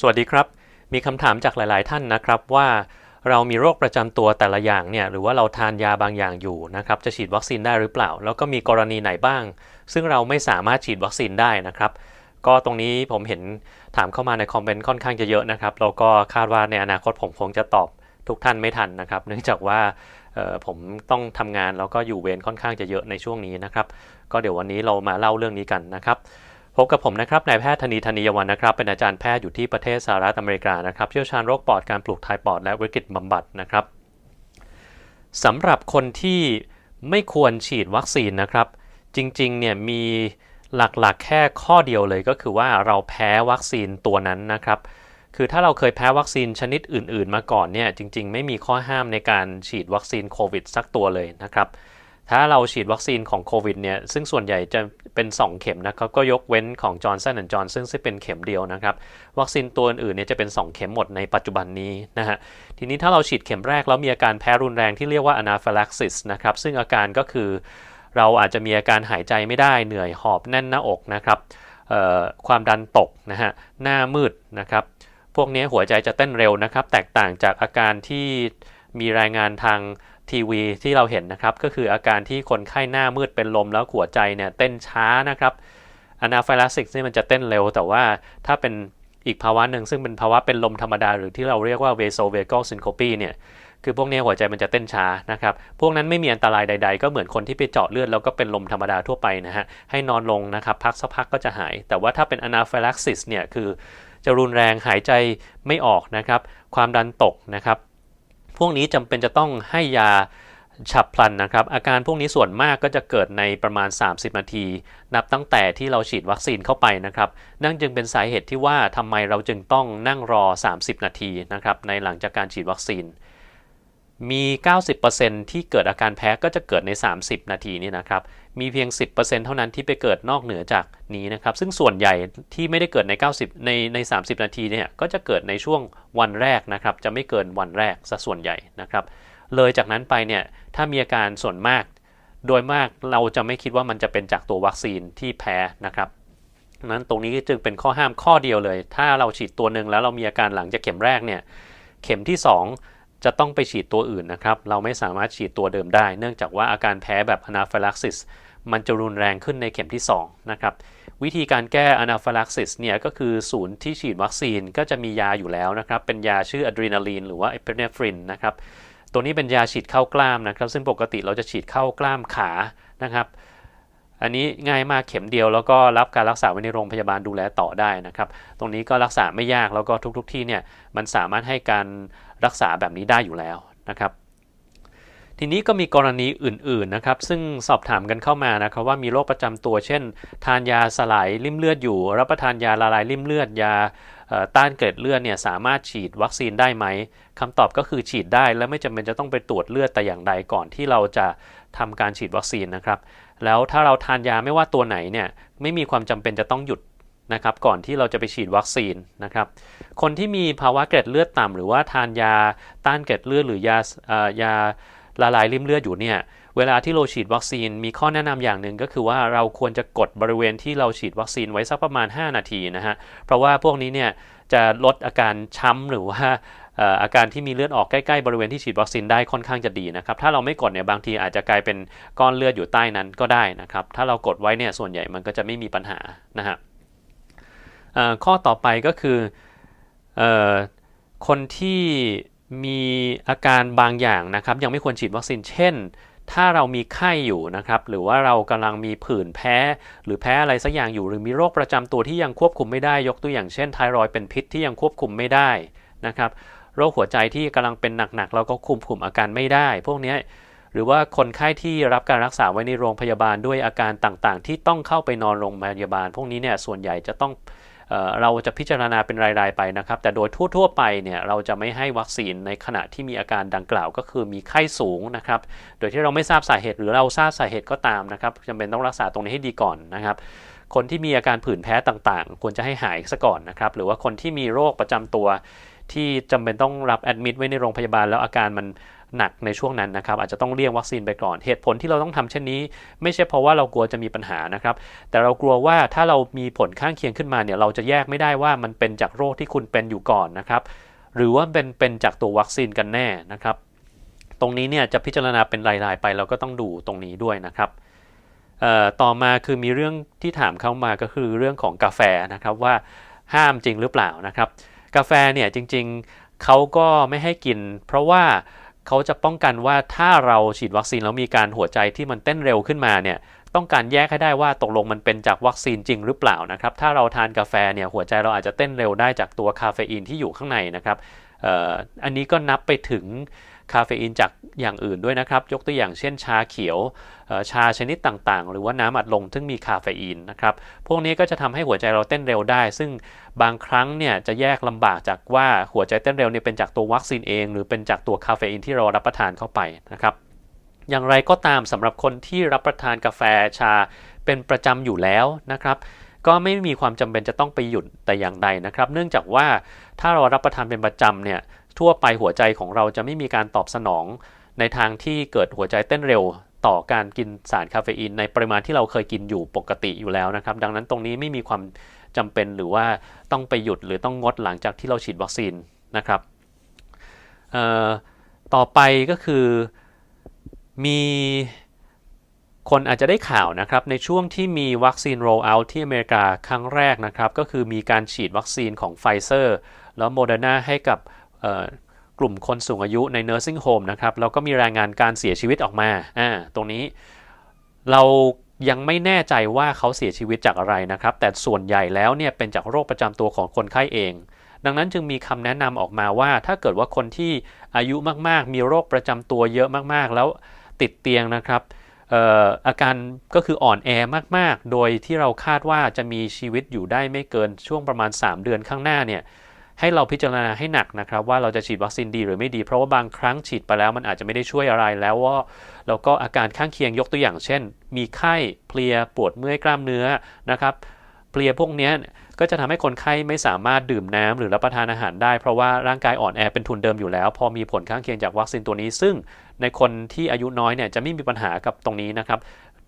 สวัสดีครับ มีคำถามจากหลาย ๆ ท่านนะครับว่าเรามีโรคประจำตัวแต่ละอย่างเนี่ยหรือว่าเราทานยาบางอย่างอยู่นะครับจะฉีดวัคซีนได้หรือเปล่า แล้วก็มีกรณีไหนบ้าง ซึ่งเราไม่สามารถฉีดวัคซีนได้นะครับ ก็ตรงนี้ผมเห็นถามเข้ามาในคอมเมนต์ค่อนข้างจะเยอะนะครับแล้วก็คาดว่าในอนาคตผมคงจะตอบทุกท่านไม่ทันนะครับ เนื่องจากว่าผมต้องทำงานแล้วก็อยู่เวรค่อนข้างจะเยอะในช่วงนี้นะครับ ก็เดี๋ยววันนี้เรามาเล่าเรื่องนี้กันนะครับ พบกับผมนะครับนายแพทย์ธนีธนียวันนะครับ เป็นอาจารย์แพทย์อยู่ที่ประเทศสหรัฐอเมริกานะครับ เชี่ยวชาญโรคปอดการปลูกถ่ายปอดและวิกฤตบำบัดนะครับสำหรับคนที่ไม่ควรฉีดวัคซีนนะครับ จริงๆเนี่ยมีหลักๆ แค่ข้อเดียวเลยก็คือว่าเราแพ้วัคซีนตัวนั้นนะครับ คือถ้าเราเคยแพ้วัคซีนชนิดอื่น ๆ มาก่อนเนี่ยจริง ๆ ไม่มีข้อห้ามในการฉีดวัคซีนโควิดสักตัวเลยนะครับ ถ้าเราฉีดวัคซีนของโควิดเนี่ยซึ่งส่วนใหญ่จะเป็น 2 เข็มนะครับก็ยกเว้นของจอร์นสันและจอร์นซึ่งเป็นเข็มเดียวนะครับวัคซีนตัวอื่นเนี่ยจะเป็น 2 เข็มหมดในปัจจุบันนี้นะฮะทีนี้ถ้าเราฉีดเข็มแรกแล้วมีอาการแพ้รุนแรงที่เรียกว่า anaphylaxis นะครับซึ่งอาการก็คือเราอาจจะมีอาการหายใจไม่ได้เหนื่อยหอบแน่นหน้าอกนะครับความดันตกนะฮะหน้ามืดนะครับพวกนี้หัวใจจะเต้นเร็วนะครับแตกต่างจากอาการที่มีรายงานทาง ทีวีที่เราเห็นนะครับก็คืออาการที่คนไข้หน้ามืดเป็นลมแล้วหัวใจเนี่ยเต้นช้านะครับอนาฟิลาซิกนี่มันจะเต้นเร็ว แต่ว่าถ้าเป็นอีกภาวะหนึ่งซึ่งเป็นภาวะเป็นลมธรรมดา หรือที่เราเรียกว่า vasovagal syncope เนี่ยคือพวกนี้หัวใจมันจะเต้นช้านะครับ พวกนั้นไม่มีอันตรายใด ๆ ก็เหมือนคนที่ไปเจาะเลือดแล้วก็เป็นลมธรรมดาทั่วไปนะฮะ ให้นอนลงนะครับพักสักพักก็จะหาย แต่ว่าถ้าเป็นอนาฟิลาซิสเนี่ยคือจะรุนแรงหายใจไม่ออกนะครับ ความดันตกนะครับ พวกนี้จำเป็นจะต้องให้ยาฉับพลันนะครับ อาการพวกนี้ส่วนมากก็จะเกิดในประมาณ 30 นาที นับตั้งแต่ที่เราฉีดวัคซีนเข้าไปนะครับ นั่นจึงเป็นสาเหตุที่ว่าทำไมเราจึงต้องนั่งรอ 30 นาทีนะครับในหลังจากการฉีดวัคซีน มี 90%ที่เกิดอาการแพ้ก็จะเกิดใน 30 นาทีนี้นะครับ มีเพียง 10%เท่านั้นที่ไปเกิดนอกเหนือจากนี้นะครับ ซึ่งส่วนใหญ่ที่ไม่ได้เกิดใน 90 ในใน 30 นาทีเนี่ย ก็จะเกิดในช่วงวันแรกนะครับ จะไม่เกินวันแรกซะส่วนใหญ่นะครับ เลยจากนั้นไปเนี่ย ถ้ามีอาการส่วนมาก โดยมากเราจะไม่คิดว่ามันจะเป็นจากตัววัคซีนที่แพ้นะครับ นั้นตรงนี้จึงเป็นข้อห้ามข้อเดียวเลย ถ้าเราฉีดตัวหนึ่งแล้วเรามีอาการหลังจากเข็มแรกเนี่ย เข็มที่ 2 จะต้องไปฉีดตัวอื่นนะครับ เราไม่สามารถฉีดตัวเดิมได้ เนื่องจากว่าอาการแพ้แบบอนาฟิลักซิสมันจะรุนแรงขึ้นในเข็มที่ 2 นะครับ วิธีการแก้อนาฟิลักซิสเนี่ยก็คือศูนย์ที่ฉีดวัคซีนก็จะมียาอยู่แล้วนะครับ เป็นยาชื่ออะดรีนาลีนหรือว่าเอพิเนฟรินนะครับตัวนี้เป็นยาฉีดเข้ากล้ามนะครับ ซึ่งปกติเราจะฉีดเข้ากล้ามขานะครับ อันนี้ง่ายมากเข็มเดียวแล้วก็รับการรักษาไว้ในโรงพยาบาลดูแลต่อได้นะครับ ตรงนี้ก็รักษาไม่ยากแล้วก็ทุกๆทที่เนี่ยมันสามารถให้การรักษาแบบนี้ได้อยู่แล้วนะครับ ทีนี้ก็มีกรณีอื่นๆนะครับ ซึ่งสอบถามกันเข้ามานะครับว่ามีโรคประจำตัวเช่น ทานยาสลายริ่มเลือดอยู่ รับประทานยาละลายริ่มเลือดยาต้านเกล็ดเลือดเนี่ยสามารถฉีดวัคซีนได้ไหมคำตอบก็คือฉีดได้และไม่จำเป็นจะต้องไปตรวจเลือดแต่อย่างใดก่อนที่เราจะทำการฉีดวัคซีนนะครับ แล้วถ้าเราทานยาไม่ว่าตัวไหนเนี่ยไม่มีความจำเป็นจะต้องหยุดนะครับก่อนที่เราจะไปฉีดวัคซีนนะครับคนที่มีภาวะเกล็ดเลือดต่ำหรือว่าทานยาต้านเกล็ดเลือดหรือยายาละลายริ่มเลือดอยู่เนี่ยเวลาที่เราฉีดวัคซีนมีข้อแนะนำอย่างหนึ่งก็คือว่าเราควรจะกดบริเวณที่เราฉีดวัคซีนไว้สักประมาณ 5 นาทีนะฮะเพราะว่าพวกนี้เนี่ยจะลดอาการช้ำหรือว่า อาการที่มีเลือดออกใกล้ๆบริเวณที่ฉีดวัคซีนได้ค่อนข้างจะดีนะครับถ้าเราไม่กดเนี่ยบางทีอาจจะกลายเป็นก้อนเลือดอยู่ใต้นั้นก็ได้นะครับถ้าเรากดไว้เนี่ยส่วนใหญ่มันก็จะไม่มีปัญหานะฮะข้อต่อไปก็คือคนที่มีอาการบางอย่างนะครับยังไม่ควรฉีดวัคซีนเช่น ถ้าเรามีไข้อยู่นะครับหรือว่าเรากำลังมีผื่นแพ้ หรือแพ้อะไรสักอย่างอยู่ หรือมีโรคประจำตัวที่ยังควบคุมไม่ได้ยกตัวอย่างเช่นไทรอยเป็นพิษที่ยังควบคุมไม่ได้นะครับ โรคหัวใจที่กำลังเป็นหนักๆแล้วก็คุมคุมอาการไม่ได้ พวกนี้หรือว่าคนไข้ที่รับการรักษาไว้ในโรงพยาบาลด้วยอาการต่างๆ ที่ต้องเข้าไปนอนโรงพยาบาล พวกนี้เนี่ยส่วนใหญ่จะต้องเราจะพิจารณาเป็นรายๆไปนะครับ แต่โดยทั่วๆไปเนี่ยเราจะไม่ให้วัคซีนในขณะที่มีอาการดังกล่าวก็คือมีไข้สูงนะครับ โดยที่เราไม่ทราบสาเหตุหรือเราทราบสาเหตุก็ตามนะครับจำเป็นต้องรักษาตรงนี้ให้ดีก่อนนะครับ คนที่มีอาการผื่นแพ้ต่างๆ ควรจะให้หายซะก่อนนะครับ หรือว่าคนที่มีโรคประจำตัว ที่จำเป็นต้องรับแอดมิดไว้ในโรงพยาบาลแล้วอาการมันหนักในช่วงนั้นนะครับ อาจจะต้องเลี่ยงวัคซีนไปก่อน เหตุผลที่เราต้องทำเช่นนี้ ไม่ใช่เพราะว่าเรากลัวจะมีปัญหานะครับ แต่เรากลัวว่าถ้าเรามีผลข้างเคียงขึ้นมาเนี่ยเราจะแยกไม่ได้ว่ามันเป็นจากโรคที่คุณเป็นอยู่ก่อนนะครับ หรือว่าเป็นเป็นจากตัววัคซีนกันแน่นะครับ ตรงนี้เนี่ยจะพิจารณาเป็นรายๆไปเราก็ต้องดูตรงนี้ด้วยนะครับต่อมาคือมีเรื่องที่ถามเข้ามาก็คือเรื่องของกาแฟนะครับว่าห้ามจริงหรือเปล่านะครับ กาแฟเนี่ยจริงๆเขาก็ไม่ให้กิน เพราะว่าเขาจะป้องกันว่าถ้าเราฉีดวัคซีนแล้วมีการหัวใจที่มันเต้นเร็วขึ้นมาเนี่ยต้องการแยกให้ได้ว่าตกลงมันเป็นจากวัคซีนจริงหรือเปล่านะครับ ถ้าเราทานกาแฟเนี่ยหัวใจเราอาจจะเต้นเร็วได้จากตัวคาเฟอีนที่อยู่ข้างในนะครับอันนี้ก็นับไปถึง คาเฟอีนจากอย่างอื่นด้วยนะครับ ยกตัวอย่างเช่นชาเขียวชาชนิดต่างๆ หรือว่าน้ำอัดลมซึ่งมีคาเฟอีนนะครับ พวกนี้ก็จะทำให้หัวใจเราเต้นเร็วได้ ซึ่งบางครั้งเนี่ยจะแยกลำบากจากว่าหัวใจเต้นเร็วเนี่ยเป็นจากตัววัคซีนเอง หรือเป็นจากตัวคาเฟอีนที่เรารับประทานเข้าไปนะครับอย่างไรก็ตามสำหรับคนที่รับประทานกาแฟชาเป็นประจำอยู่แล้วนะครับ ก็ไม่มีความจำเป็นจะต้องไปหยุดแต่อย่างใดนะครับ เนื่องจากว่าถ้าเรารับประทานเป็นประจำเนี่ย ทั่วไปหัวใจของเราจะไม่มีการตอบสนอง ในทางที่เกิดหัวใจเต้นเร็วต่อการกินสารคาเฟอีนในปริมาณที่เราเคยกินอยู่ปกติอยู่แล้วนะครับ ดังนั้นตรงนี้ไม่มีความจำเป็นหรือว่าต้องไปหยุดหรือต้องงดหลังจากที่เราฉีดวัคซีนนะครับต่อไปก็คือมีคนอาจจะได้ข่าวนะครับ ในช่วงที่มีวัคซีน roll out ที่อเมริกาครั้งแรกนะครับ ก็คือมีการฉีดวัคซีนของไฟเซอร์แล้วโมเดอร์นาให้กับ กลุ่มคนสูงอายุใน nursing home นะครับแล้วก็มีรายงานการเสียชีวิตออกมาอ่าตรงนี้เรายังไม่แน่ใจว่าเขาเสียชีวิตจากอะไรนะครับ แต่ส่วนใหญ่แล้วเนี่ยเป็นจากโรคประจำตัวของคนไข้เอง ดังนั้นจึงมีคำแนะนำออกมาว่า ถ้าเกิดว่าคนที่อายุมากๆ มีโรคประจำตัวเยอะมากๆ แล้วติดเตียงนะครับอาการก็คืออ่อนแอมากๆ โดยที่เราคาดว่าจะมีชีวิตอยู่ได้ไม่เกินช่วงประมาณ 3 เดือนข้างหน้าเนี่ย ให้เราพิจารณาให้หนักนะครับ ว่าเราจะฉีดวัคซีนดีหรือไม่ดี เพราะว่าบางครั้งฉีดไปแล้วมันอาจจะไม่ได้ช่วยอะไรแล้วว่าแล้วก็อาการข้างเคียงยกตัวอย่าง เช่น มีไข้เพลียปวดเมื่อยกล้ามเนื้อนะครับเพลียพวกนี้ก็จะทำให้คนไข้ไม่สามารถดื่มน้ำหรือรับประทานอาหารได้ เพราะว่าร่างกายอ่อนแอเป็นทุนเดิมอยู่แล้ว พอมีผลข้างเคียงจากวัคซีนตัวนี้ ซึ่งในคนที่อายุน้อยเนี่ยจะไม่มีปัญหากับตรงนี้นะครับ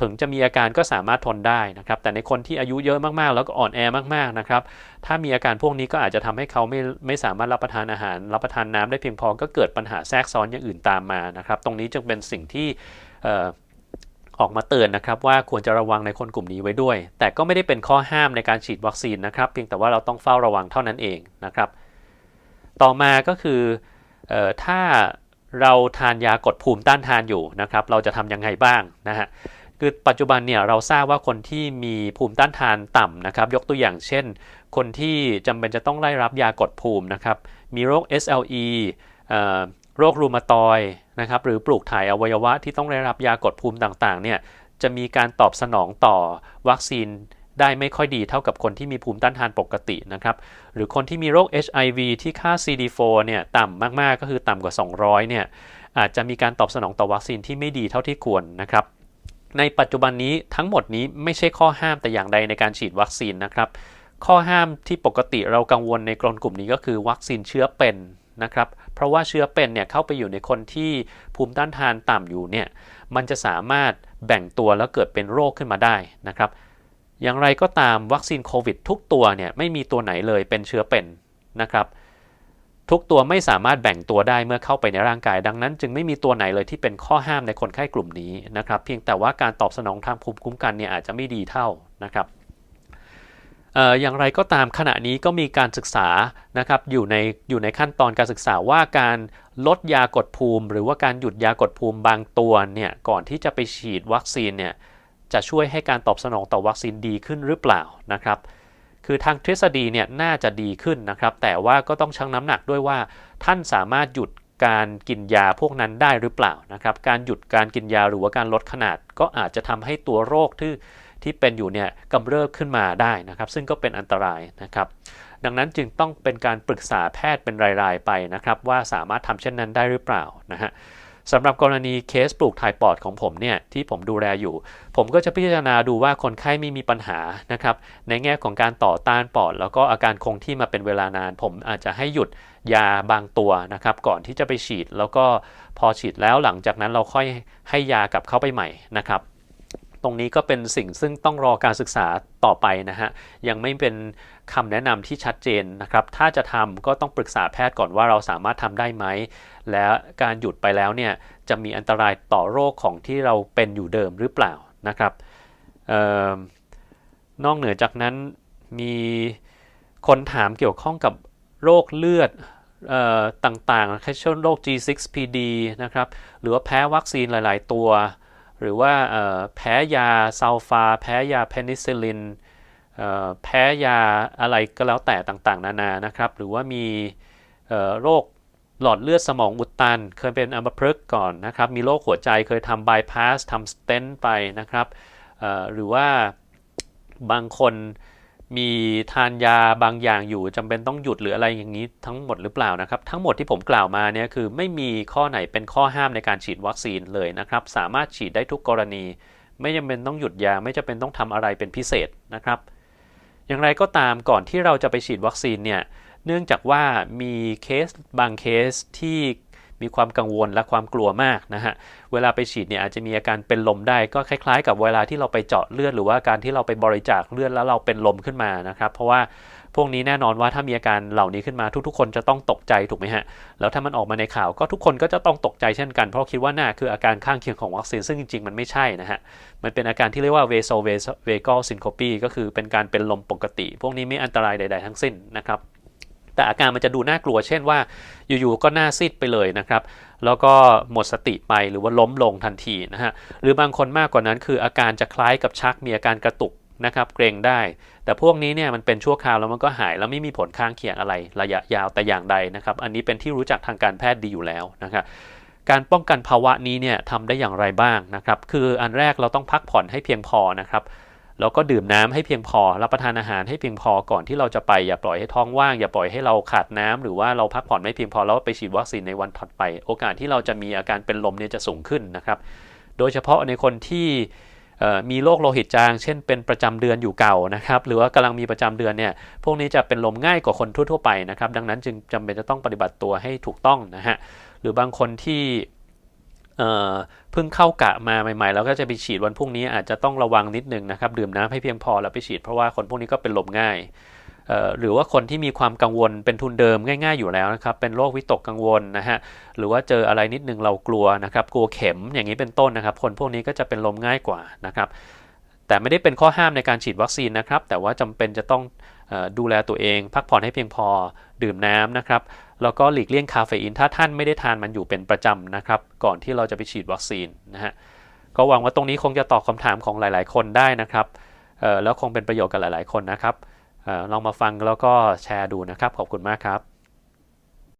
ถึงจะมีอาการก็สามารถทนได้นะครับ แต่ในคนที่อายุเยอะมากๆ แล้วก็อ่อนแอมากๆนะครับ ถ้ามีอาการพวกนี้ก็อาจจะทำให้เขาไม่ไม่สามารถรับประทานอาหาร รับประทานน้ำได้เพียงพอ ก็เกิดปัญหาแทรกซ้อนอย่างอื่นตามมานะครับ ตรงนี้จึงเป็นสิ่งที่ออกมาเตือนนะครับว่าควรจะระวังในคนกลุ่มนี้ไว้ด้วย แต่ก็ไม่ได้เป็นข้อห้ามในการฉีดวัคซีนนะครับ เพียงแต่ว่าเราต้องเฝ้าระวังเท่านั้นเองนะครับ ต่อมาก็คืออถ้าเราทานยากดภูมิต้านทานอยู่นะครับ เราจะทำยังไงบ้างนะฮะ คือปัจจุบันเนี่ยเราทราบว่าคนที่มีภูมิต้านทานต่ำนะครับ ยกตัวอย่างเช่น คนที่จำเป็นจะต้องได้รับยากดภูมินะครับ มีโรค SLE โรครูมาตอยนะครับ หรือปลูกถ่ายอวัยวะที่ต้องได้รับยากดภูมิต่างๆ เนี่ย จะมีการตอบสนองต่อวัคซีนได้ไม่ค่อยดีเท่ากับคนที่มีภูมิต้านทานปกตินะครับ หรือคนที่มีโรค HIV ที่ค่า CD4 เนี่ยต่ำมาก ๆ ก็คือต่ำกว่า 200 เนี่ยอาจจะมีการตอบสนองต่อวัคซีนที่ไม่ดีเท่าที่ควรนะครับ ในปัจจุบันนี้ทั้งหมดนี้ไม่ใช่ข้อห้ามแต่อย่างใดในการฉีดวัคซีนนะครับ ข้อห้ามที่ปกติเรากังวลในกลุ่มกลุ่มนี้ก็คือวัคซีนเชื้อเป็นนะครับ เพราะว่าเชื้อเป็นเนี่ยเข้าไปอยู่ในคนที่ภูมิต้านทานต่ำอยู่เนี่ยมันจะสามารถแบ่งตัวแล้วเกิดเป็นโรคขึ้นมาได้นะครับ อย่างไรก็ตามวัคซีนโควิดทุกตัวเนี่ยไม่มีตัวไหนเลยเป็นเชื้อเป็นนะครับ ทุกตัวไม่สามารถแบ่งตัวได้เมื่อเข้าไปในร่างกาย ดังนั้น จึงไม่มีตัวไหนเลยที่เป็นข้อห้ามในคนไข้กลุ่มนี้นะครับ เพียงแต่ว่าการตอบสนองทางภูมิคุ้มกันเนี่ยอาจจะไม่ดีเท่านะครับอย่างไรก็ตามขณะนี้ก็มีการศึกษานะครับอยู่ในอยู่ในขั้นตอนการศึกษาว่าการลดยากดภูมิ หรือว่าการหยุดยากดภูมิบางตัวเนี่ยก่อนที่จะไปฉีดวัคซีนเนี่ยจะช่วยให้การตอบสนองต่อวัคซีนดีขึ้นหรือเปล่านะครับ คือทางทฤษฎีเนี่ยน่าจะดีขึ้นนะครับ แต่ว่าก็ต้องชั่งน้ำหนักด้วยว่า ท่านสามารถหยุดการกินยาพวกนั้นได้หรือเปล่านะครับ การหยุดการกินยาหรือว่าการลดขนาด ก็อาจจะทำให้ตัวโรคที่ที่เป็นอยู่เนี่ยกำเริบขึ้นมาได้นะครับ ซึ่งก็เป็นอันตรายนะครับ ดังนั้นจึงต้องเป็นการปรึกษาแพทย์เป็นราย ๆ ไปนะครับ ว่าสามารถทำเช่นนั้นได้หรือเปล่านะฮะ สำหรับกรณีเคสปลูกถ่ายปอดของผมเนี่ยที่ผมดูแลอยู่ ผมก็จะพิจารณาดูว่าคนไข้ไม่มีปัญหานะครับในแง่ของการต่อต้านปอด แล้วก็อาการคงที่มาเป็นเวลานาน ผมอาจจะให้หยุดยาบางตัวนะครับก่อนที่จะไปฉีด แล้วก็พอฉีดแล้วหลังจากนั้นเราค่อยให้ยากลับเข้าไปใหม่นะครับ ตรงนี้ก็เป็นสิ่งซึ่งต้องรอการศึกษาต่อไปนะฮะ ยังไม่เป็นคำแนะนำที่ชัดเจนนะครับ ถ้าจะทำก็ต้องปรึกษาแพทย์ก่อนว่าเราสามารถทำได้ไหม และการหยุดไปแล้วเนี่ยจะมีอันตรายต่อโรคของที่เราเป็นอยู่เดิมหรือเปล่านะครับออนอกเหนือจากนั้นมีคนถามเกี่ยวข้องกับโรคเลือดออต่างๆเช่นโรค G6PD นะครับ หรือว่าแพ้วัคซีนหลาย ๆ ตัว หรือว่าแพ้ยาซัลฟา แพ้ยาเพนิซิลินแพ้ยาอะไรก็แล้วแต่ต่างๆ นานานะครับ หรือว่ามีโรคหลอดเลือดสมองอุดตัน เคยเป็นอัมพฤกษ์ก่อนนะครับ มีโรคหัวใจเคยทำบายพาสทำสเตนต์ไปนะครับหรือว่าบางคน มีทานยาบางอย่างอยู่จำเป็นต้องหยุดหรืออะไรอย่างนี้ทั้งหมดหรือเปล่านะครับ ทั้งหมดที่ผมกล่าวมาเนี่ยคือไม่มีข้อไหนเป็นข้อห้ามในการฉีดวัคซีนเลยนะครับ สามารถฉีดได้ทุกกรณี ไม่จำเป็นต้องหยุดยาไม่จำเป็นต้องทำอะไรเป็นพิเศษนะครับ อย่างไรก็ตามก่อนที่เราจะไปฉีดวัคซีนเนี่ยเนื่องจากว่ามีเคสบางเคสที่ มีความกังวลและความกลัวมากนะฮะ เวลาไปฉีดเนี่ยอาจจะมีอาการเป็นลมได้ก็คล้ายๆ กับเวลาที่เราไปเจาะเลือดหรือว่าการที่เราไปบริจาคเลือดแล้วเราเป็นลมขึ้นมานะครับ เพราะว่าพวกนี้แน่นอนว่าถ้ามีอาการเหล่านี้ขึ้นมาทุกๆ คนจะต้องตกใจถูกไหมฮะ แล้วถ้ามันออกมาในข่าวก็ทุกคนก็จะต้องตกใจเช่นกัน เพราะคิดว่าน่าคืออาการข้างเคียงของวัคซีนซึ่งจริงๆ มันไม่ใช่นะฮะ มันเป็นอาการที่เรียกว่า vaso vagal syncope ก็คือเป็นการเป็นลมปกติ พวกนี้ไม่อันตรายใด ๆ ทั้งสิ้นนะครับ แต่อาการมันจะดูน่ากลัว เช่นว่าอยู่ๆก็หน้าซีดไปเลยนะครับ แล้วก็หมดสติไปหรือว่าล้มลงทันทีนะฮะหรือบางคนมากกว่านั้นคืออาการจะคล้ายกับชักมีอาการกระตุกนะครับเกรงได้ แต่พวกนี้เนี่ยมันเป็นชั่วคราวแล้วมันก็หายแล้วไม่มีผลข้างเคียงอะไรระยะยาวแต่อย่างใดนะครับ อันนี้เป็นที่รู้จักทางการแพทย์ดีอยู่แล้วนะครับการป้องกันภาวะนี้เนี่ยทำได้อย่างไรบ้างนะครับ คืออันแรกเราต้องพักผ่อนให้เพียงพอนะครับ แล้วก็ดื่มน้ำให้เพียงพอ รับประทานอาหารให้เพียงพอก่อนที่เราจะไปอย่าปล่อยให้ท้องว่าง อย่าปล่อยให้เราขาดน้ำหรือว่าเราพักผ่อนไม่เพียงพอแล้วไปฉีดวัคซีนในวันถัดไป โอกาสที่เราจะมีอาการเป็นลมเนี่ยจะสูงขึ้นนะครับ โดยเฉพาะในคนที่มีโรคโลหิตจาง เช่นเป็นประจำเดือนอยู่เก่านะครับ หรือว่ากำลังมีประจำเดือนเนี่ย พวกนี้จะเป็นลมง่ายกว่าคนทั่วๆไปนะครับ ดังนั้นจึงจำเป็นจะต้องปฏิบัติตัวให้ถูกต้องนะฮะ หรือบางคนที่ เพิ่งเข้ากะมาใหม่ๆ แล้วก็จะไปฉีดวันพรุ่งนี้อาจจะต้องระวังนิดนึงนะครับ ดื่มน้ำให้เพียงพอแล้วไปฉีดเพราะว่าคนพวกนี้ก็เป็นลมง่าย หรือว่าคนที่มีความกังวลเป็นทุนเดิมง่ายๆอยู่แล้วนะครับ เป็นโรควิตกกังวลนะฮะ หรือว่าเจออะไรนิดนึงเรากลัวนะครับ กลัวเข็มอย่างนี้เป็นต้นนะครับ คนพวกนี้ก็จะเป็นลมง่ายกว่านะครับ แต่ไม่ได้เป็นข้อห้ามในการฉีดวัคซีนนะครับ แต่ว่าจำเป็นจะต้องดูแลตัวเอง พักผ่อนให้เพียงพอ ดื่มน้ำนะครับแล้วก็หลีกเลี่ยงคาเฟอีนถ้าท่านไม่ได้ทานมันอยู่เป็นประจำนะครับ ก่อนที่เราจะไปฉีดวัคซีนนะฮะก็หวังว่าตรงนี้คงจะตอบคำถามของหลาย ๆ คนได้นะครับแล้วคงเป็นประโยชน์กับหลาย ๆ คนนะครับลองมาฟังแล้วก็แชร์ดูนะครับ ขอบคุณมากครับ